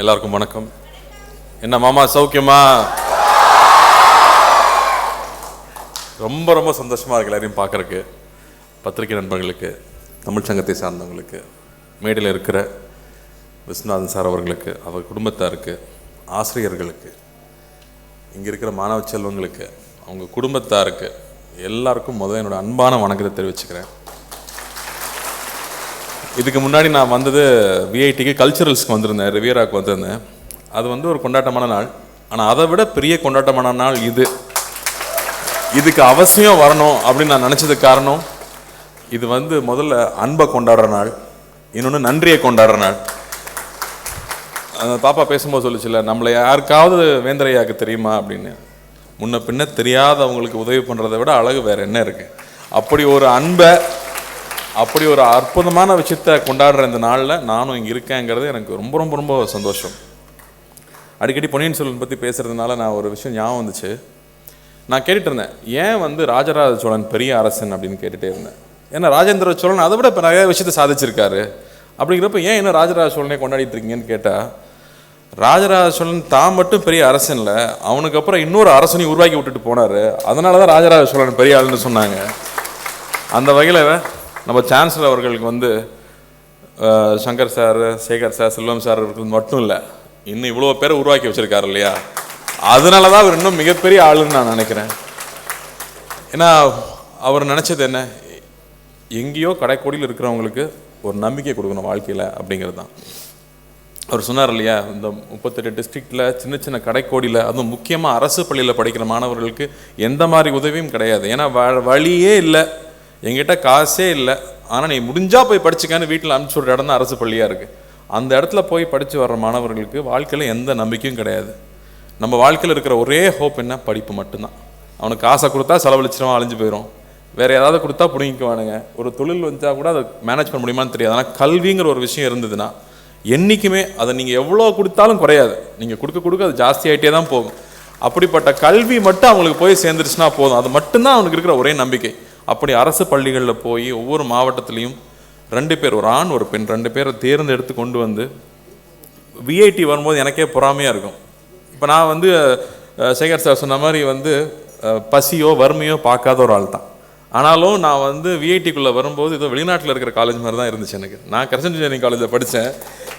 எல்லாருக்கும் வணக்கம். என்ன மாமா சௌக்கியமா? ரொம்ப ரொம்ப சந்தோஷமா இருக்கு எல்லாரையும் பார்க்கறக்கு பத்திரிகை நண்பர்களுக்கு தமிழ் சங்கத்தை சார்ந்தவங்களுக்கு மேடையில் இருக்கிற விஸ்வநாதன் சார் அவர்களுக்கு அவர் குடும்பத்தாருக்கு ஆசிரியர்களுக்கு இங்கே இருக்கிற மாணவ செல்வங்களுக்கு அவங்க குடும்பத்தாருக்கு எல்லாருக்கும் முதல்ல என்னோட அன்பான வணக்கத்தை தெரிவிச்சுக்கிறேன். இதுக்கு முன்னாடி நான் வந்தது விஐடிக்கு கல்ச்சுரல்ஸ்க்கு வந்திருந்தேன் ரிவியராவுக்கு வந்திருந்தேன். அது வந்து ஒரு கொண்டாட்டமான நாள். ஆனால் அதை விட பெரிய கொண்டாட்டமான நாள் இது. இதுக்கு அவசியம் வரணும் அப்படின்னு நான் நினச்சதுக்கு காரணம் இது வந்து முதல்ல அன்பை கொண்டாடுற நாள். இன்னொன்று நன்றியை கொண்டாடுற நாள். அந்த பாப்பா பேசும்போது சொல்லிச்சுல நம்மளை யாருக்காவது வேந்தரையாக்கு தெரியுமா அப்படின்னு. முன்ன பின்ன தெரியாதவங்களுக்கு உதவி பண்ணுறதை விட அழகு வேறு என்ன இருக்குது அப்படி ஒரு அன்பை அப்படி ஒரு அற்புதமான விஷயத்த கொண்டாடுற இந்த நாளில் நானும் இங்கே இருக்கேங்கிறது எனக்கு ரொம்ப ரொம்ப ரொம்ப சந்தோஷம். அடிக்கடி பொன்னியின் செல்வன் பற்றி பேசுகிறதுனால நான் ஒரு விஷயம் ஞாபகம் வந்துச்சு. நான் கேட்டுட்டு இருந்தேன் ஏன் வந்து ராஜராஜ சோழன் பெரிய அரசன் அப்படின்னு கேட்டுகிட்டே இருந்தேன்? ஏன்னா ராஜேந்திர சோழன் அதை விட இப்போ நிறைய விஷயத்தை சாதிச்சிருக்காரு. அப்படிங்கிறப்ப ஏன் இன்னும் ராஜராஜ சோழனே கொண்டாடிட்டு இருக்கீங்கன்னு கேட்டால் ராஜராஜ சோழன் தான் மட்டும் பெரிய அரசன் இல்லை அவனுக்கு அப்புறம் இன்னொரு அரசனையும் உருவாக்கி விட்டுட்டு போனார். அதனால தான் ராஜராஜ சோழன் பெரிய ஆளுன்னு சொன்னாங்க. அந்த வகையில் நம்ம சான்சலர் அவர்களுக்கு வந்து Shankar sir Sekar sir Selvam sir அவர்களுக்கு மட்டும் இல்லை இன்னும் இவ்வளோ பேரை உருவாக்கி வச்சிருக்காரு இல்லையா? அதனால தான் அவர் இன்னும் மிகப்பெரிய ஆளுன்னு நான் நினைக்கிறேன். ஏன்னா அவர் நினச்சது என்ன? எங்கேயோ கடைக்கோடியில் இருக்கிறவங்களுக்கு ஒரு நம்பிக்கை கொடுக்கணும் வாழ்க்கையில் அப்படிங்கிறது தான். அவர் சொன்னார் இல்லையா இந்த முப்பத்தெட்டு டிஸ்ட்ரிக்டில் சின்ன சின்ன கடைக்கோடியில் அதுவும் முக்கியமாக அரசு பள்ளியில் படிக்கிற மாணவர்களுக்கு எந்த மாதிரி உதவியும் கிடையாது. ஏன்னா வ வழியே இல்லை. எங்கிட்ட காசே இல்லை. ஆனால் நீ முடிஞ்சால் போய் படிச்சுக்கான்னு வீட்டில் அனுப்பிச்சு விட்ற இடம் தான் அரசு பள்ளியாக இருக்குது அந்த இடத்துல போய் படித்து வர்ற மாணவர்களுக்கு வாழ்க்கையில் எந்த நம்பிக்கையும் கிடையாது. நம்ம வாழ்க்கையில் இருக்கிற ஒரே ஹோப் என்ன? படிப்பு மட்டும்தான். அவனுக்கு காசை கொடுத்தா செலவழிச்சிருவான் அழிஞ்சு போயிடும் வேறு ஏதாவது கொடுத்தா பிடிங்கிக்குவானுங்க. ஒரு தொழில் வந்தால் கூட அதை மேனேஜ் பண்ண முடியுமான்னு தெரியாது. ஆனால் கல்விங்கிற ஒரு விஷயம் இருந்ததுன்னா என்றைக்குமே அதை நீங்கள் எவ்வளோ கொடுத்தாலும் குறையாது. நீங்கள் கொடுக்க கொடுக்க அது ஜாஸ்தியாயிட்டே தான் போகும். அப்படிப்பட்ட கல்வி மட்டும் அவங்களுக்கு போய் சேர்ந்துருச்சுன்னா போதும். அது மட்டும்தான் அவனுக்கு இருக்கிற ஒரே நம்பிக்கை. அப்படி அரசு பள்ளிகளில் போய் ஒவ்வொரு மாவட்டத்துலேயும் ரெண்டு பேர் ஒரு ஆண் ஒரு பெண் ரெண்டு பேரை தேர்ந்தெடுத்து கொண்டு வந்து விஐடி வரும்போது எனக்கே பொறாமையாக இருக்கும். இப்போ நான் வந்து சேகர் சார் சொன்ன மாதிரி வந்து பசியோ வறுமையோ பார்க்காத ஒரு ஆள் தான். ஆனாலும் நான் வந்து விஐடிக்குள்ளே வரும்போது ஏதோ வெளிநாட்டில் இருக்கிற காலேஜ் மாதிரி தான் இருந்துச்சு எனக்கு. நான் கிருஷ்ண இன்ஜினியரிங் காலேஜில் படித்தேன்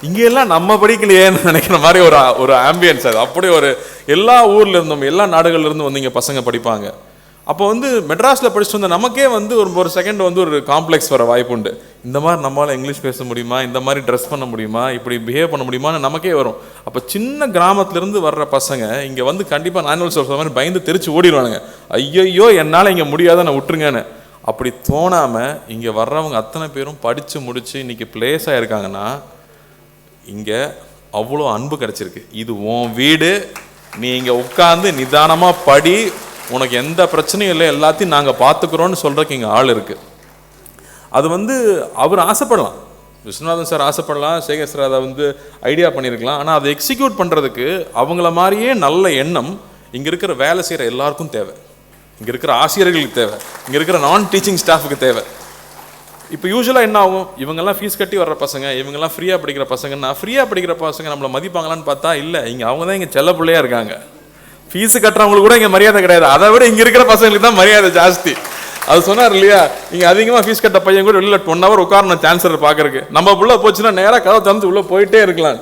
இங்கெல்லாம் நம்ம படிக்கலையேன்னு நினைக்கிற மாதிரி ஒரு ஒரு ஆம்பியன்ஸ் அது. அப்படி ஒரு எல்லா ஊரில் இருந்தும் எல்லா நாடுகள்லேருந்தும் வந்து இங்கே பசங்க படிப்பாங்க. அப்போ வந்து மெட்ராஸில் படிச்சுட்டு வந்த நமக்கே வந்து ஒரு ஒரு செகண்ட் வந்து ஒரு காம்ப்ளெக்ஸ் வர வாய்ப்பு உண்டு இந்த மாதிரி நம்மளால் இங்கிலீஷ் பேச முடியுமா? இந்த மாதிரி ட்ரெஸ் பண்ண முடியுமா? இப்படி பிஹேவ் பண்ண முடியுமான்னு நமக்கே வரும். அப்போ சின்ன கிராமத்துலேருந்து வர்ற பசங்க இங்கே வந்து கண்டிப்பாக நானுவல் சொல்கிற மாதிரி பயந்து தெரிச்சு ஓடிடுவானுங்க. ஐயையோ என்னால் இங்கே முடியாத? நான் விட்டுருங்கன்னு. அப்படி தோணாமல் இங்கே வர்றவங்க அத்தனை பேரும் படித்து முடித்து இன்னைக்கு பிளேஸ் ஆகிருக்காங்கன்னா இங்கே அவ்வளோ அன்பு கிடைச்சிருக்கு. இது உன் வீடு. நீ இங்கே உட்காந்து நிதானமாக படி உனக்கு எந்த பிரச்சனையும் இல்லை எல்லாத்தையும் நாங்கள் பார்த்துக்குறோன்னு சொல்கிறக்கு இங்கே ஆள் இருக்குது அது வந்து அவர் ஆசைப்படலாம். விஸ்வநாதன் சார் ஆசைப்படலாம் சேகர் சார் அதை வந்து ஐடியா பண்ணியிருக்கலாம் ஆனால் அதை எக்ஸிக்யூட் பண்ணுறதுக்கு அவங்கள மாதிரியே நல்ல எண்ணம் இங்கே இருக்கிற வேலை செய்கிற எல்லாருக்கும் தேவை. இங்கே இருக்கிற ஆசிரியர்களுக்கு தேவை. இங்கே இருக்கிற நான் டீச்சிங் ஸ்டாஃபுக்கு தேவை. இப்போ யூஸ்வலாக என்ன ஆகும்? இவங்கெல்லாம் ஃபீஸ் கட்டி வர்ற பசங்க இவங்கெல்லாம் ஃப்ரீயாக படிக்கிற பசங்கன்னா ஃப்ரீயாக படிக்கிற பசங்க நம்மளை மதிப்பாங்களான்னு பார்த்தா இல்லை இங்கே அவங்க தான் இங்கே செல்ல பிள்ளையாக இருக்காங்க. ஃபீஸ் கட்டுறவங்களுக்கு கூட இங்கே மரியாதை கிடையாது. அதை விட இங்கே இருக்கிற பசங்களுக்கு தான் மரியாதை ஜாஸ்தி. அது சொன்னார் இல்லையா? இங்கே அதிகமாக ஃபீஸ் கட்ட பையன் கூட வெளியில் ஒன் ஹவர் உட்காரணும் சான்சலர் பார்க்கறக்கு நம்ம புள்ள போச்சுன்னா நேராக கதவை திறந்து உள்ளே போயிட்டே இருக்கலாம்.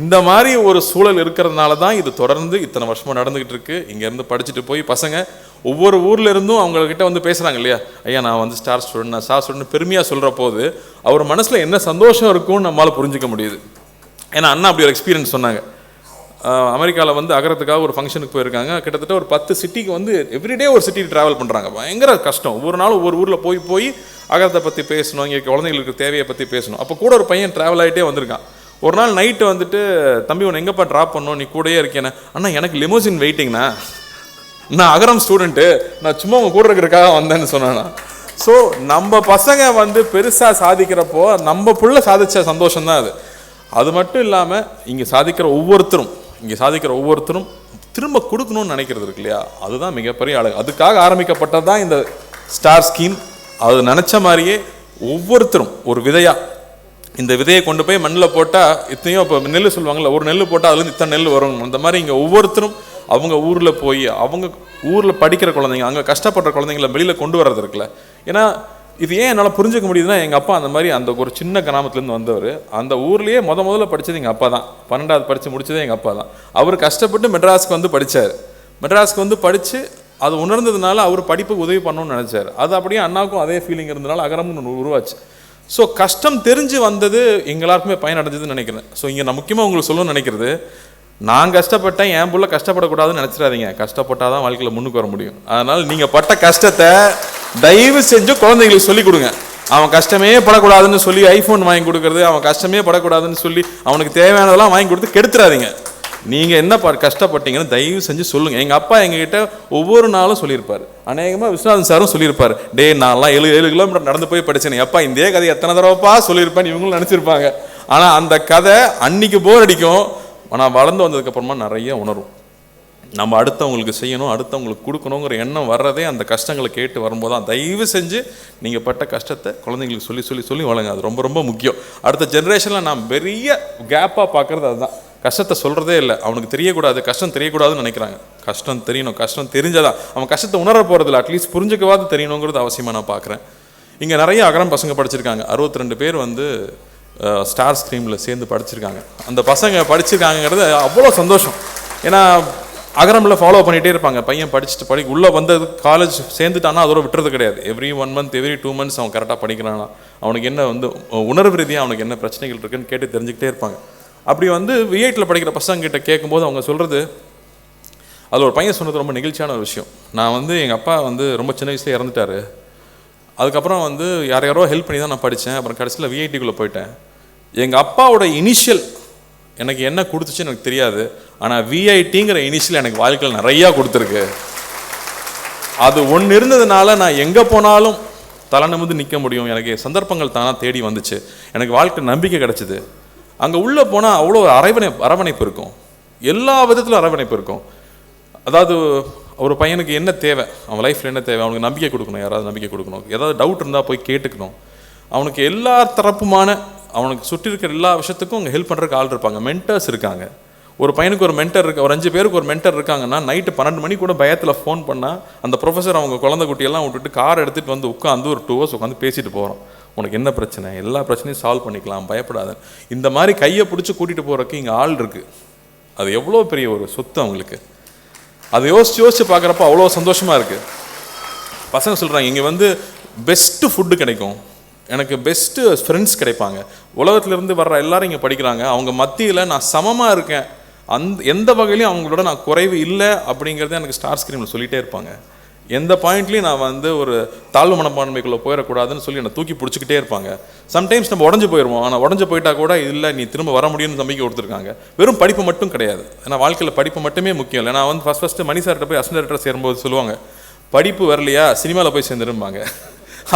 இந்த மாதிரி ஒரு சூழல் இருக்கிறதுனால தான் இது தொடர்ந்து இத்தனை வருஷமாக நடந்துகிட்டு இருக்கு. இங்கேருந்து படிச்சுட்டு போய் பசங்க ஒவ்வொரு ஊர்ல இருந்தும் அவங்கக்கிட்ட வந்து பேசுகிறாங்க இல்லையா? ஐயா நான் வந்து ஸ்டார் ஸ்டூடெண்ட் நான் ஸ்டார் ஸ்டூடெண்ட் பெருமையாக சொல்கிற போது அவர் மனசில் என்ன சந்தோஷம் இருக்கும்னு நம்மளால் புரிஞ்சுக்க முடியுது. ஏன்னா அண்ணா அப்படி ஒரு எக்ஸ்பீரியன்ஸ் சொன்னாங்க. அமெரிக்காவில் வந்து அகரத்துக்காக ஒரு ஃபங்க்ஷனுக்கு போயிருக்காங்க. கிட்டத்தட்ட ஒரு பத்து சிட்டிக்கு வந்து எவ்ரிடே ஒரு சிட்டி ட்ராவல் பண்ணுறாங்க பயங்கர கஷ்டம். ஒவ்வொரு நாளும் ஒவ்வொரு ஊரில் போய் போய் அகரத்தை பற்றி பேசணும் இங்கே குழந்தைங்களுக்கு தேவையை பற்றி பேசணும். அப்போ கூட ஒரு பையன் ட்ராவல் ஆகிட்டே வந்திருக்கான். ஒரு நாள் நைட்டு வந்துட்டு தம்பி உன்னை எங்கேப்பா ட்ராப் பண்ணணும்? நீ கூடயே இருக்கேனே அண்ணா எனக்கு லிமோசின் வெயிட்டிங்ண்ணா நான் அகரம் ஸ்டூடெண்ட்டு நான் சும்மா உங்கள் கூட இருக்கிறக்காக வந்தேன்னு சொன்னேண்ணா ஸோ நம்ம பசங்க வந்து பெருசாக சாதிக்கிறப்போ நம்ம புள்ள சாதிச்ச சந்தோஷம் தான் அது. அது மட்டும் இல்லாமல் இங்கே சாதிக்கிற ஒவ்வொருத்தரும் இங்கே சாதிக்கிற ஒவ்வொருத்தரும் திரும்ப கொடுக்கணும்னு நினைக்கிறது இருக்கு இல்லையா? அதுதான் மிகப்பெரிய அழகு அதுக்காக ஆரம்பிக்கப்பட்டது தான் இந்த ஸ்டார் ஸ்கீம். அது நினச்ச மாதிரியே ஒவ்வொருத்தரும் ஒரு விதையாக இந்த விதையை கொண்டு போய் மண்ணில் போட்டால் இத்தனையோ இப்போ நெல் சொல்லுவாங்கள்ல ஒரு நெல் போட்டால் அதுலேருந்து இத்தனை நெல் வரும். அந்த மாதிரி இங்கே ஒவ்வொருத்தரும் அவங்க ஊரில் போய் அவங்க ஊரில் படிக்கிற குழந்தைங்க அங்கே கஷ்டப்படுற குழந்தைங்கள வெளியில் கொண்டு வர்றது இருக்குல்ல. ஏன்னா இது ஏன் என்னால் புரிஞ்சுக்க முடியுதுன்னா எங்கள் அப்பா அந்த மாதிரி அந்த ஒரு சின்ன கிராமத்துலேருந்து வந்தவர். அந்த ஊர்லேயே முத முதல்ல படித்தது எங்கள் அப்பா தான். பன்னெண்டாவது படித்து முடித்ததே எங்கள் அப்பா தான். அவர் கஷ்டப்பட்டு மெட்ராஸ்க்கு வந்து படித்தார் மெட்ராஸ்க்கு வந்து படித்து அது உணர்ந்ததுனால அவர் படிப்புக்கு உதவி பண்ணணும்னு நினச்சார். அது அப்படியே அண்ணாவுக்கும் அதே ஃபீலிங் இருந்தனால அகரமும் ஒன்று உருவாச்சு. ஸோ கஷ்டம் தெரிஞ்சு வந்தது எங்களாருக்குமே எல்லாருக்குமே பயனடைஞ்சதுன்னு நினைக்கிறேன். ஸோ இங்கே நான் முக்கியமாக உங்களுக்கு சொல்லணும்னு நினைக்கிறது நான் கஷ்டப்பட்டேன் என் புள்ள கஷ்டப்படக்கூடாதுன்னு நினச்சிடாதீங்க. கஷ்டப்பட்டால் தான் வாழ்க்கையில் முன்னுக்கு வர முடியும். அதனால் நீங்கள் பட்ட கஷ்டத்தை தயவு செஞ்சு குழந்தைங்களுக்கு சொல்லிக் கொடுங்க. அவன் கஷ்டமே படக்கூடாதுன்னு சொல்லி ஐஃபோன் வாங்கி கொடுக்கறது அவன் கஷ்டமே படக்கூடாதுன்னு சொல்லி அவனுக்கு தேவையானதெல்லாம் வாங்கி கொடுத்து கெடுத்துறாதீங்க. நீங்கள் என்ன ப கஷ்டப்பட்டீங்கன்னு தயவு செஞ்சு சொல்லுங்கள் எங்கள் அப்பா எங்ககிட்ட ஒவ்வொரு நாளும் சொல்லியிருப்பார். அநேகமாக விஸ்வநாதன் சாரும் சொல்லியிருப்பார். டே நான்லாம் ஏழு ஏழு கிலோமீட்டர் நடந்து போய் படித்தேன் அப்பா இதே கதை எத்தனை தடவைப்பா சொல்லியிருப்பேன் இவங்களும் நினச்சிருப்பாங்க. ஆனால் அந்த கதை அன்னைக்கு போர் அடிக்கும். ஆனால் வளர்ந்து வந்ததுக்கப்புறமா நிறைய உணரும். நம்ம அடுத்தவங்களுக்கு செய்யணும் அடுத்தவங்களுக்கு கொடுக்கணுங்கிற எண்ணம் வர்றதே அந்த கஷ்டங்களை கேட்டு வரும்போது தான். தயவு செஞ்சு நீங்கள் பட்ட கஷ்டத்தை குழந்தைங்களுக்கு சொல்லி சொல்லி சொல்லி வழங்க அது ரொம்ப ரொம்ப முக்கியம். அடுத்த ஜென்ரேஷனில் நான் பெரிய கேப்பாக பார்க்குறது அதுதான். கஷ்டத்தை சொல்கிறதே இல்லை. அவனுக்கு தெரியக்கூடாது. கஷ்டம் தெரியக்கூடாதுன்னு நினைக்கிறாங்க. கஷ்டம் தெரியணும். கஷ்டம் தெரிஞ்சதான் அவன் கஷ்டத்தை உணர போகிறதில்ல அட்லீஸ்ட் புரிஞ்சுக்கவாது தெரியணுங்கிறது அவசியமாக நான் பார்க்குறேன். இங்கே நிறைய அகரம் பசங்க படிச்சிருக்காங்க. 62 பேர் வந்து ஸ்டார் ஸ்க்ரீமில் சேர்ந்து படிச்சிருக்காங்க. அந்த பசங்க படிச்சிருக்காங்கங்கிறது அவ்வளோ சந்தோஷம். ஏன்னா அகரமில் ஃபாலோ பண்ணிகிட்டே இருப்பாங்க. பையன் படிச்சுட்டு படி உள்ளே வந்தது காலேஜ் சேர்ந்துட்டானா அதோட விட்டுறது கிடையாது. Every one month every two months அவன் கரெக்டாக படிக்கிறானா? அவனுக்கு என்ன வந்து உணர்வு ரீதியாக அவனுக்கு என்ன பிரச்சனைகள் இருக்குன்னு கேட்டு தெரிஞ்சுக்கிட்டே இருப்பாங்க. அப்படி வந்து விஐட்டில் படிக்கிற பசங்ககிட்ட கேட்கும்போது அவங்க சொல்கிறது அதில் ஒரு பையன் சொன்னது ரொம்ப நெகிழ்ச்சியான ஒரு விஷயம். நான் வந்து எங்கள் அப்பா வந்து ரொம்ப சின்ன வயசுல இறந்துட்டாரு. அதுக்கப்புறம் வந்து யார் யாரோ ஹெல்ப் பண்ணி தான் நான் படித்தேன் அப்புறம் கடைசியில் விஐடிக்குள்ளே போயிட்டேன். எங்கள் அப்பாவோட இனிஷியல் எனக்கு என்ன கொடுத்துச்சுன்னு எனக்கு தெரியாது. ஆனால் விஐடிங்கிற இனிஷியல் எனக்கு வாழ்க்கையில் நிறையா கொடுத்துருக்கு. அது ஒன்று இருந்ததுனால நான் எங்கே போனாலும் தலை நிமிந்து நிற்க முடியும். எனக்கு சந்தர்ப்பங்கள் தானாக தேடி வந்துச்சு. எனக்கு வாழ்க்கை நம்பிக்கை கிடச்சிது. அங்கே உள்ளே போனால் அவ்வளோ அரவணை அரவணைப்பு இருக்கும். எல்லா விதத்திலும் அரவணைப்பு இருக்கும். அதாவது ஒரு பையனுக்கு என்ன தேவை? அவன் லைஃப்பில் என்ன தேவை? அவனுக்கு நம்பிக்கை கொடுக்கணும். யாராவது நம்பிக்கை கொடுக்கணும். ஏதாவது டவுட் இருந்தால் போய் கேட்டுக்கணும். அவனுக்கு எல்லா தரப்புமான அவனுக்கு சுற்றி இருக்கிற எல்லா விஷயத்துக்கும் அங்கே ஹெல்ப் பண்ணுறதுக்கு ஆள் இருப்பாங்க. மென்டர்ஸ் இருக்காங்க. ஒரு பையனுக்கு ஒரு மென்டர் இருக்க ஒரு அஞ்சு பேருக்கு ஒரு மென்டர் இருக்காங்கன்னா நைட்டு பன்னெண்டு மணி கூட பயத்தில் ஃபோன் பண்ணால் அந்த ப்ரொஃபஸர் அவங்க குழந்தை குட்டியெல்லாம் விட்டுட்டு கார் எடுத்துகிட்டு வந்து உட்காந்து ஒரு டூ ஹவர்ஸ் உட்காந்து பேசிட்டு போகிறோம் உனக்கு என்ன பிரச்சனை? எல்லா பிரச்சனையும் சால்வ் பண்ணிக்கலாம் பயப்படாத. இந்த மாதிரி கையை பிடிச்சி கூட்டிகிட்டு போகிறக்கு இங்கே ஆள் இருக்குது அது எவ்வளோ பெரிய ஒரு சொத்து அவங்களுக்கு. அதை யோசிச்சு யோசிச்சு பார்க்குறப்ப அவ்வளோ சந்தோஷமாக இருக்குது பசங்க சொல்கிறாங்க இங்கே வந்து பெஸ்ட்டு ஃபுட்டு கிடைக்கும். எனக்கு பெஸ்ட்டு ஃப்ரெண்ட்ஸ் கிடைப்பாங்க. உலகத்துலேருந்து வர்ற எல்லாரும் இங்கே படிக்கிறாங்க. அவங்க மத்தியில் நான் சமமாக இருக்கேன். அந்த எந்த வகையிலையும் அவங்களோட நான் குறைவு இல்லை அப்படிங்கிறத எனக்கு ஸ்டார் ஸ்க்ரீனில் சொல்லிகிட்டே இருப்பாங்க. எந்த பாயிண்ட்லையும் நான் வந்து ஒரு தாழ்வு மனப்பான்மைக்குள்ளே போயிடக்கூடாதுன்னு சொல்லி என்னை தூக்கி பிடிச்சிக்கிட்டே இருப்பாங்க. சம்டைம்ஸ் நம்ம உடஞ்சு போயிடுவோம் ஆனால் உடஞ்சு போயிட்டா கூட இல்லை நீ திரும்ப வர முடியும்னு நம்பிக்கை கொடுத்துருக்காங்க. வெறும் படிப்பு மட்டும் கிடையாது. ஏன்னா வாழ்க்கையில் படிப்பு மட்டுமே முக்கியம் இல்லை. நான் வந்து ஃபஸ்ட் ஃபஸ்ட்டு மணி சார்கிட்ட போய் அசன் டேரக்டர் சேரும்போது சொல்லுவாங்க படிப்பு வரலையா? சினிமாவில் போய் சேர்ந்துருப்பாங்க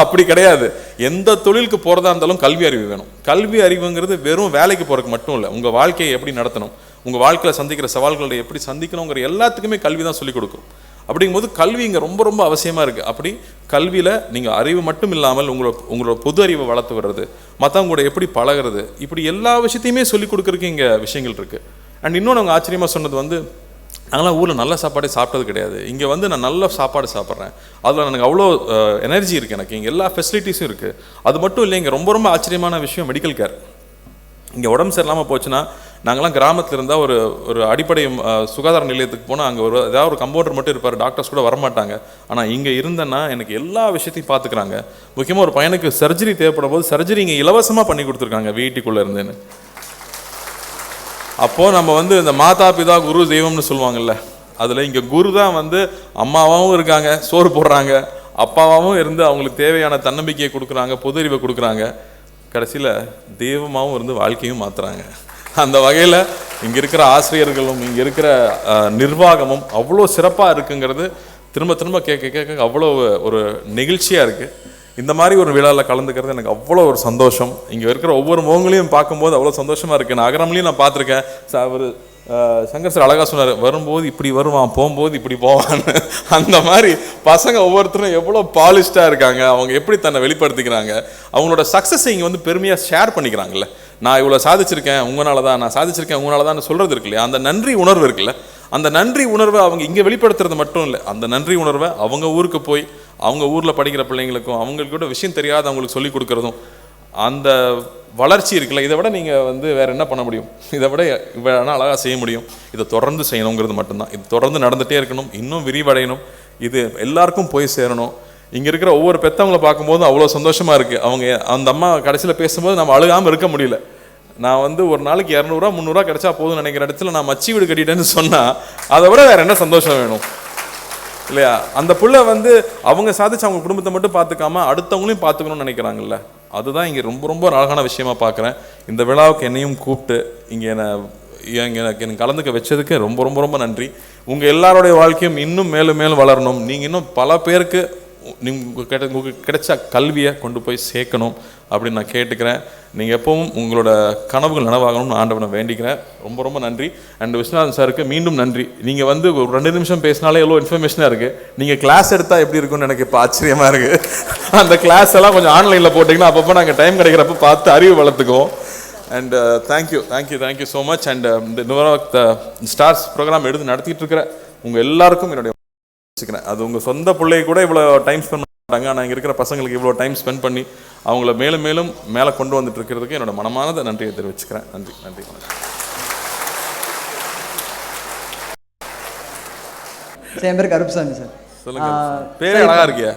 அப்படி கிடையாது. எந்த தொழிலுக்கு போகிறதா இருந்தாலும் கல்வி அறிவு வேணும். கல்வி அறிவுங்கிறது வெறும் வேலைக்கு போகிறதுக்கு மட்டும் இல்லை. உங்கள் வாழ்க்கையை எப்படி நடத்தணும்? உங்கள் வாழ்க்கையில் சந்திக்கிற சவால்களை எப்படி சந்திக்கணுங்கிற எல்லாத்துக்குமே கல்வி தான் சொல்லிக் கொடுக்கும். அப்படிங்கும்போது கல்வி இங்கே ரொம்ப ரொம்ப அவசியமாக இருக்குது அப்படி கல்வியில் நீங்கள் அறிவு மட்டும் இல்லாமல் உங்களோட உங்களோட பொது அறிவை வளர்த்து வர்றது மற்றவங்க கூட எப்படி பழகுறது இப்படி எல்லா விஷயத்தையுமே சொல்லிக் கொடுக்குறக்கு இங்கே விஷயங்கள் இருக்குது அண்ட் இன்னொன்று அவங்க ஆச்சரியமாக சொன்னது வந்து நாங்களாம் ஊரில் நல்ல சாப்பாடே சாப்பிட்டது கிடையாது. இங்கே வந்து நான் நல்ல சாப்பாடு சாப்பிட்றேன். அதில் எனக்கு அவ்வளோ எனர்ஜி இருக்குது எனக்கு. இங்கே எல்லா ஃபெசிலிட்டிஸும் இருக்குது அது மட்டும் இல்லை இங்கே ரொம்ப ரொம்ப ஆச்சரியமான விஷயம் மெடிக்கல் கேர் இங்கே உடம்பு சரியில்லாமல் போச்சுன்னா நாங்களாம் கிராமத்தில் இருந்தால் ஒரு ஒரு அடிப்படை சுகாதார நிலையத்துக்கு போனால் அங்கே ஒரு ஏதாவது ஒரு கம்பவுண்டர் மட்டும் இருப்பார் டாக்டர்ஸ் கூட வரமாட்டாங்க. ஆனால் இங்கே இருந்தேன்னா எனக்கு எல்லா விஷயத்தையும் பார்த்துக்கிறாங்க முக்கியமாக ஒரு பையனுக்கு சர்ஜரி தேவைப்படும் போது சர்ஜரி இங்கே இலவசமாக பண்ணி கொடுத்துருக்காங்க வீட்டுக்குள்ளே இருந்துன்னு. அப்போது நம்ம வந்து இந்த மாதா பிதா குரு தெய்வம்னு சொல்லுவாங்கல்ல அதில் இங்கே குரு தான் வந்து அம்மாவாகவும் இருக்காங்க சோறு போடுறாங்க அப்பாவாகவும் இருந்து அவங்களுக்கு தேவையான தன்னம்பிக்கையை கொடுக்குறாங்க பொது அறிவை கொடுக்குறாங்க. கடைசியில் தெய்வமாகவும் இருந்து வாழ்க்கையும் மாற்றுறாங்க அந்த வகையில் இங்கே இருக்கிற ஆசிரியர்களும் இங்கே இருக்கிற நிர்வாகமும் அவ்வளோ சிறப்பாக இருக்குங்கிறது திரும்ப திரும்ப கேட்க கேட்க அவ்வளோ ஒரு நெகிழ்ச்சியாக இருக்குது இந்த மாதிரி ஒரு விழாவில் கலந்துக்கிறது எனக்கு அவ்வளோ ஒரு சந்தோஷம். இங்கே இருக்கிற ஒவ்வொரு முகங்களையும் பார்க்கும்போது அவ்வளோ சந்தோஷமாக இருக்குது நான் அகரம்லேயும் நான் பார்த்துருக்கேன். அவர் சங்கர் சார் அழகாக சொன்னார் வரும்போது இப்படி வருவான் போகும்போது இப்படி போவான்னு அந்த மாதிரி பசங்க ஒவ்வொருத்தரும் எவ்வளோ பாலிஷ்டாக இருக்காங்க. அவங்க எப்படி தன்னை வெளிப்படுத்திக்கிறாங்க. அவங்களோட சக்ஸஸை இங்கே வந்து பெருமையாக ஷேர் பண்ணிக்கிறாங்கல்ல. நான் இவ்வளோ சாதிச்சிருக்கேன் உங்களால தான் நான் சாதிச்சிருக்கேன் உங்களால தான் சொல்கிறது இருக்கு இல்லையா அந்த நன்றி உணர்வு இருக்குல்ல. அந்த நன்றி உணர்வை அவங்க இங்கே வெளிப்படுத்துறது மட்டும் இல்லை. அந்த நன்றி உணர்வை அவங்க ஊருக்கு போய் அவங்க ஊரில் படிக்கிற பிள்ளைங்களுக்கும் அவங்களுக்கு கூட விஷயம் தெரியாத அவங்களுக்கு சொல்லி கொடுக்குறதும் அந்த வளர்ச்சி இருக்குல்ல இதை விட நீங்கள் வந்து வேறு என்ன பண்ண முடியும்? இதை விட வேணால் அழகாக செய்ய முடியும். இதை தொடர்ந்து செய்யணுங்கிறது மட்டும்தான். இது தொடர்ந்து நடந்துகிட்டே இருக்கணும். இன்னும் விரிவடையணும். இது எல்லாருக்கும் போய் சேரணும். இங்கே இருக்கிற ஒவ்வொரு பெற்றவங்களை பார்க்கும்போது அவ்வளோ சந்தோஷமாக இருக்குது அவங்க அந்த அம்மா கடைசியில் பேசும்போது நம்ம அழுகாமல் இருக்க முடியல. நான் வந்து ஒரு நாளைக்கு இரநூறுவா முந்நூறுரூவா கிடச்சா போதும்னு நினைக்கிற இடத்துல நான் மச்சி வீடு கட்டிட்டேன்னு சொன்னால் அதை விட வேறு என்ன சந்தோஷம் வேணும்? இல்லையா? அந்த புள்ள வந்து அவங்க சாதிச்சு அவங்க குடும்பத்தை மட்டும் பார்த்துக்காம அடுத்தவங்களையும் பார்த்துக்கணும்னு நினைக்கிறாங்கல்ல. அதுதான் இங்கே ரொம்ப ரொம்ப அழகான விஷயமா பார்க்குறேன். இந்த விழாவுக்கு என்னையும் கூப்பிட்டு இங்கே என்னை இங்கே எனக்கு எனக்கு கலந்துக்க வச்சதுக்கு ரொம்ப ரொம்ப ரொம்ப நன்றி. உங்கள் எல்லாருடைய வாழ்க்கையும் இன்னும் மேலும் மேலும் வளரணும். நீங்கள் இன்னும் பல பேருக்கு நீங்கள் கிட்ட உங்களுக்கு கிடைச்ச கல்வியை கொண்டு போய் சேர்க்கணும் அப்படின்னு நான் கேட்டுக்கிறேன். நீங்கள் எப்பவும் உங்களோட கனவுகள் நனவாகணும்னு ஆண்டவனை வேண்டிக்கிறேன். ரொம்ப ரொம்ப நன்றி. அண்ட் விஸ்வநாதன் சாருக்கு மீண்டும் நன்றி. நீங்கள் வந்து ஒரு ரெண்டு நிமிஷம் பேசினாலே எவ்வளோ இன்ஃபர்மேஷனாக இருக்குது நீங்கள் கிளாஸ் எடுத்தால் எப்படி இருக்கும்னு எனக்கு இப்போ ஆச்சரியமாக இருக்குது அந்த கிளாஸ் எல்லாம் கொஞ்சம் ஆன்லைனில் போட்டிங்கன்னா அப்பப்போ நாங்கள் டைம் கிடைக்கிறப்ப பார்த்து அறிவு வளர்த்துக்குவோம். And thank you thank you thank you so much and இந்த ஸ்டார்ஸ் ப்ரோக்ராம் எடுத்து நடத்திட்டு இருக்கிற உங்கள் எல்லாருக்கும் என்னுடைய வச்சுக்கிறேன் அது உங்கள் சொந்த பிள்ளைய கூட இவ்வளோ டைம் ஸ்பெண்ட் பண்ணுறாங்க ஆனால் இங்கே இருக்கிற பசங்களுக்கு இவ்வளோ டைம் ஸ்பெண்ட் பண்ணி அவங்கள மேலும் மேலும் மேலே கொண்டு வந்துட்டு இருக்கிறதுக்கு என்னோட மனமானத நன்றியை தெரிவிச்சுக்கிறேன். நன்றி நன்றி வணக்கம். என் பேர் கருப்புசாமி சார். சொல்லுங்க. பேரே அழகா இருக்கியா.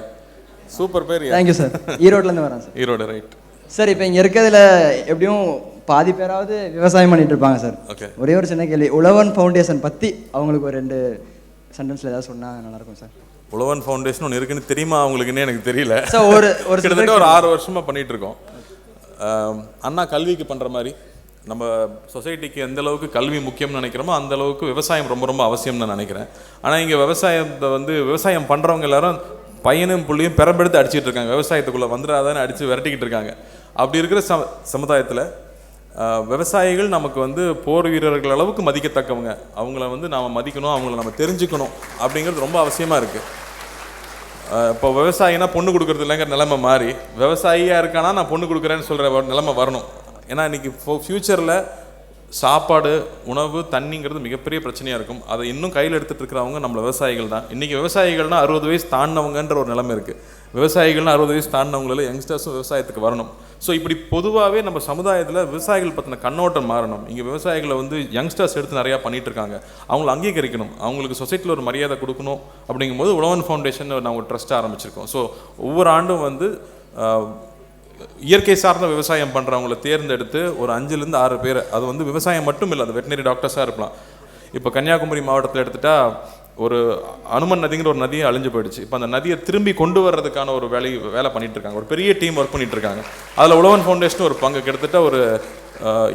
சூப்பர் பேர் தேங்க்யூ சார் ஈரோட்லேருந்து வரேன் சார் ஈரோடு ரைட் சார் இப்போ இங்கே இருக்கிறதுல எப்படியும் பாதி பேராவது விவசாயம் பண்ணிட்டு இருப்பாங்க சார். ஒரே ஒரு சின்ன கேள்வி. உழவன் ஃபவுண்டேஷன் பற்றி அவங்களுக்கு ஒரு ரெண்டு சென்டென்ஸில் ஏதாவது சொன்னால் நல்லாயிருக்கும் சார். உழவன் ஃபவுண்டேஷன் ஒன்று இருக்குன்னு தெரியுமா அவங்களுக்குன்னு எனக்கு தெரியல. ஒரு ஒரு கிட்டத்தட்ட ஒரு ஆறு வருஷமா பண்ணிட்டு இருக்கோம் அண்ணா கல்விக்கு பண்ற மாதிரி நம்ம சொசைட்டிக்கு எந்த அளவுக்கு கல்வி முக்கியம்னு நினைக்கிறோமோ அந்த அளவுக்கு விவசாயம் ரொம்ப ரொம்ப அவசியம்னு நான் நினைக்கிறேன். ஆனால் இங்கே விவசாயத்தை வந்து விவசாயம் பண்றவங்க எல்லாரும் பையனும் புள்ளையும் பெரம்பெடுத்து அடிச்சிட்டு இருக்காங்க. விவசாயத்துக்குள்ள வந்துடாதான்னு அடிச்சு விரட்டிக்கிட்டு இருக்காங்க. அப்படி இருக்கிற சம சமுதாயத்தில் விவசாயிகள் நமக்கு வந்து போர் வீரர்கள் அளவுக்கு மதிக்கத்தக்கவங்க. அவங்கள வந்து நாம் மதிக்கணும் அவங்கள நம்ம தெரிஞ்சுக்கணும் அப்படிங்கிறது ரொம்ப அவசியமாக இருக்குது இப்போ விவசாயினா பொண்ணு கொடுக்குறது இல்லைங்கிற நிலைமை மாறி விவசாயியாக இருக்கானா நான் பொண்ணு கொடுக்குறேன்னு சொல்கிற நிலைமை வரணும். ஏன்னா இன்னைக்கு ஃப்யூச்சரில் சாப்பாடு உணவு தண்ணிங்கிறது மிகப்பெரிய பிரச்சனையாக இருக்கும். அதை இன்னும் கையில் எடுத்துகிட்டு இருக்கிறவங்க நம்மளை விவசாயிகள் தான். இன்றைக்கி விவசாயிகள்னால் அறுபது வயசு தாண்டினவங்கன்ற ஒரு நிலைமை இருக்குது விவசாயிகள்னு அறுபது வயசு தாண்டினவங்கள யங்ஸ்டர்ஸும் விவசாயத்துக்கு வரணும். ஸோ இப்படி பொதுவாகவே நம்ம சமுதாயத்தில் விவசாயிகள் பற்றின கண்ணோட்டம் மாறணும். இங்கே விவசாயிகளை வந்து யங்ஸ்டர்ஸ் எடுத்து நிறையா பண்ணிகிட்டு இருக்காங்க. அவங்கள அங்கீகரிக்கணும். அவங்களுக்கு சொசைட்டியில் ஒரு மரியாதை கொடுக்கணும் அப்படிங்கும்போது உழவன் ஃபவுண்டேஷன் நான் ஒரு ட்ரஸ்ட் ஆரம்பிச்சிருக்கோம். ஸோ ஒவ்வொரு ஆண்டும் வந்து இயற்கை சார்ந்த விவசாயம் பண்ணுறவங்கள தேர்ந்தெடுத்து ஒரு அஞ்சுலேருந்து ஆறு பேர் அது வந்து விவசாயம் மட்டும் இல்லை அது வெட்டினரி டாக்டர்ஸாக இருக்கலாம். இப்போ கன்னியாகுமரி மாவட்டத்தில் எடுத்துட்டா ஒரு அனுமன் நதிங்கிற ஒரு நதியை அழிஞ்சு போயிடுச்சு. இப்போ அந்த நதியை திரும்பி கொண்டு வர்றதுக்கான ஒரு வேலை வேலை பண்ணிட்டு இருக்காங்க ஒரு பெரிய டீம் ஒர்க் பண்ணிட்டு இருக்காங்க அதில் உழவன் ஃபவுண்டேஷன் ஒரு பங்கு. கிட்டத்தட்ட ஒரு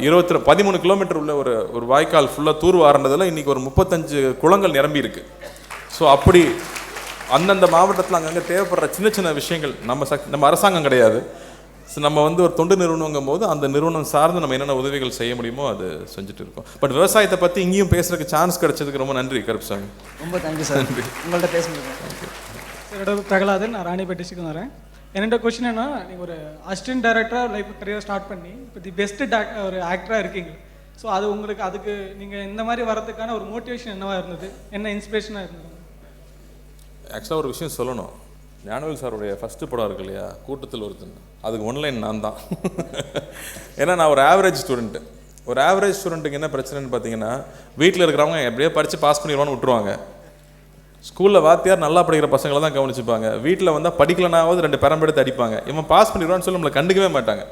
இருபத்தி பதிமூணு கிலோமீட்டர் உள்ள ஒரு ஒரு வாய்க்கால் ஃபுல்லாக தூர் வாரண்டதில் இன்னைக்கு ஒரு முப்பத்தஞ்சு குளங்கள் நிரம்பி இருக்கு. ஸோ அப்படி அந்தந்த மாவட்டத்தில் அங்கங்கே தேவைப்படுற சின்ன சின்ன விஷயங்கள் நம்ம சக் நம்ம அரசாங்கம் கிடையாது. ஸோ நம்ம வந்து ஒரு தொண்டு நிறுவனங்கும் போது அந்த நிறுவனம் சார்ந்து நம்ம என்னென்ன உதவிகள் செய்ய முடியுமோ அது செஞ்சுட்டு இருக்கோம். பட் விவசாயத்தை பற்றி இங்கேயும் பேசுறதுக்கு சான்ஸ் கிடைச்சதுக்கு ரொம்ப நன்றி கருப்புசாமி. ரொம்ப தேங்க்யூ சார் உங்கள்கிட்ட பேசும்போது என்னோட பேர் பிரகலாதன் நான் ராணிப்பேட்டை டிஸ்ட்ரிக்ட் வரேன். என்னோட கொஸ்டின் என்ன நீங்கள் ஒரு அசிஸ்டன்ட் டைரக்டராக லைஃப் கரியர் ஸ்டார்ட் பண்ணி இப்போ தி பெஸ்ட் ஒரு ஆக்டராக இருக்கீங்க. ஸோ அது உங்களுக்கு அதுக்கு நீங்கள் இந்த மாதிரி வரதுக்கான ஒரு மோட்டிவேஷன் என்னவா இருந்தது? என்ன இன்ஸ்பிரேஷனாக இருந்தது? ஆக்சுவலாக ஒரு விஷயம் சொல்லணும். ஞானவேல் சாருடைய ஃபஸ்ட்டு படம் இருக்கு இல்லையா? கூட்டத்தில் ஒருத்தன். அதுக்கு ஒன்லைன் நான் தான். ஏன்னா நான் ஒரு ஆவரேஜ் ஸ்டூடெண்ட்டு ஒரு ஆவரேஜ் ஸ்டூடெண்ட்டுக்கு என்ன பிரச்சனைன்னு பார்த்தீங்கன்னா வீட்டில் இருக்கிறவங்க எப்படியோ படித்து பாஸ் பண்ணிடுவான்னு விட்டுருவாங்க. ஸ்கூலில் வாத்தியார் நல்லா படிக்கிற பசங்களை தான் கவனிச்சுப்பாங்க. வீட்டில் வந்தால் படிக்கலனாவது ரெண்டு பெரம்பெடுத்து அடிப்பாங்க. இவன் பாஸ் பண்ணிடுவான்னு சொல்லி நம்மளை கண்டுக்கவே மாட்டாங்க.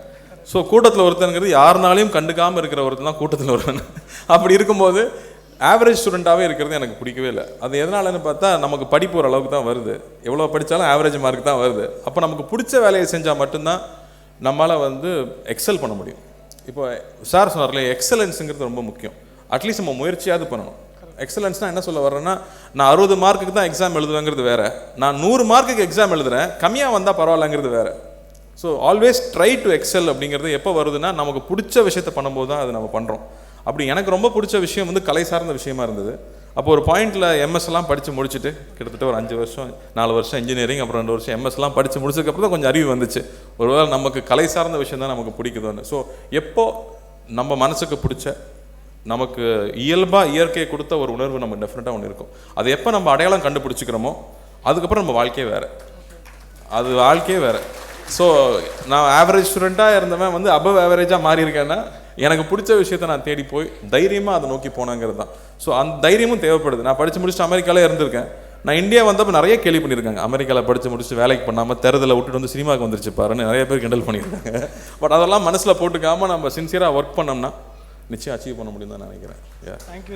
ஸோ கூட்டத்தில் ஒருத்தனுங்கிறது யாருனாலையும் கண்டுக்காமல் இருக்கிற ஒருத்தன் தான் கூட்டத்தில் ஒருவன். அப்படி இருக்கும்போது ஆவரேஜ் ஸ்டூடெண்ட்டாகவே இருக்கிறது எனக்கு பிடிக்கவே இல்லை. அது எதனாலன்னு பார்த்தா நமக்கு படிப்பு ஒரு அளவுக்கு தான் வருது. எவ்வளோ படித்தாலும் ஆவரேஜ் மார்க் தான் வருது. அப்போ நமக்கு பிடிச்ச வேலையை செஞ்சால் மட்டும்தான் நம்மளால் வந்து எக்ஸல் பண்ண முடியும். இப்போ சார் சொன்னார்ல எக்ஸலன்ஸுங்கிறது ரொம்ப முக்கியம். அட்லீஸ்ட் நம்ம முயற்சியாவது பண்ணணும். எக்ஸலன்ஸ்னால் என்ன சொல்ல வர்றேன்னா நான் அறுபது மார்க்குக்கு தான் எக்ஸாம் எழுதுவேங்கிறது வேறு. நான் நூறு மார்க்குக்கு எக்ஸாம் எழுதுகிறேன் கம்மியாக வந்தால் பரவாயில்லங்கிறது வேறு. So always try to excel அப்படிங்கிறது எப்போ வருதுன்னா நமக்கு பிடிச்ச விஷயத்த பண்ணும்போது தான் அது நம்ம பண்ணுறோம் அப்படி எனக்கு ரொம்ப பிடிச்ச விஷயம் வந்து கலை சார்ந்த விஷயமா இருந்தது. அப்போ ஒரு பாயிண்டில் எம்எஸ் எல்லாம் படித்து முடிச்சுட்டு கிட்டத்தட்ட ஒரு அஞ்சு வருஷம் நாலு வருஷம் இன்ஜினியரிங் அப்புறம் ரெண்டு வருஷம் எம்எஸ்லாம் படித்து முடிச்சதுக்கப்புறம் தான் கொஞ்சம் அறிவு வந்துச்சு. ஒருவேளை நமக்கு கலை சார்ந்த விஷயம் தான் நமக்கு பிடிக்குதுன்னு. ஸோ எப்போ நம்ம மனசுக்கு பிடிச்ச நமக்கு இயல்பாக இயற்கையை கொடுத்த ஒரு உணர்வு நம்ம டெஃபினட்டாக ஒன்று இருக்கும். அது எப்போ நம்ம அடையாளம் கண்டுபிடிச்சிக்கிறோமோ அதுக்கப்புறம் நம்ம வாழ்க்கையே வேறு. அது வாழ்க்கையே வேறு. ஸோ நான் ஆவரேஜ் ஸ்டூடெண்ட்டாக இருந்தவன் வந்து அபவ் ஆவரேஜாக மாறி இருக்கேன்னா எனக்கு பிடிச்ச விஷயத்த நான் தேடி போய் தைரியமாக அதை நோக்கி போனேங்கிறது தான். ஸோ அந்த தைரியமும் தேவைப்படுது. நான் படித்து முடிச்சுட்டு அமெரிக்காவில் இருந்திருக்கேன். நான் இந்தியா வந்தப்போ நிறைய கேள்வி பண்ணியிருக்காங்க. அமெரிக்காவில் படித்து முடிச்சு வேலைக்கு பண்ணாமல் தெரதில் விட்டுட்டு வந்து சினிமாவுக்கு வந்துருச்சு பாருன்னு நிறைய பேர் கிண்டல் பண்ணியிருக்காங்க. பட் அதெல்லாம் மனசில் போட்டுக்காமல் நம்ம சின்சியராக ஒர்க் பண்ணோம்னா நிச்சயம் அச்சீவ் பண்ண முடியும் தான் நினைக்கிறேன். தேங்க்யூ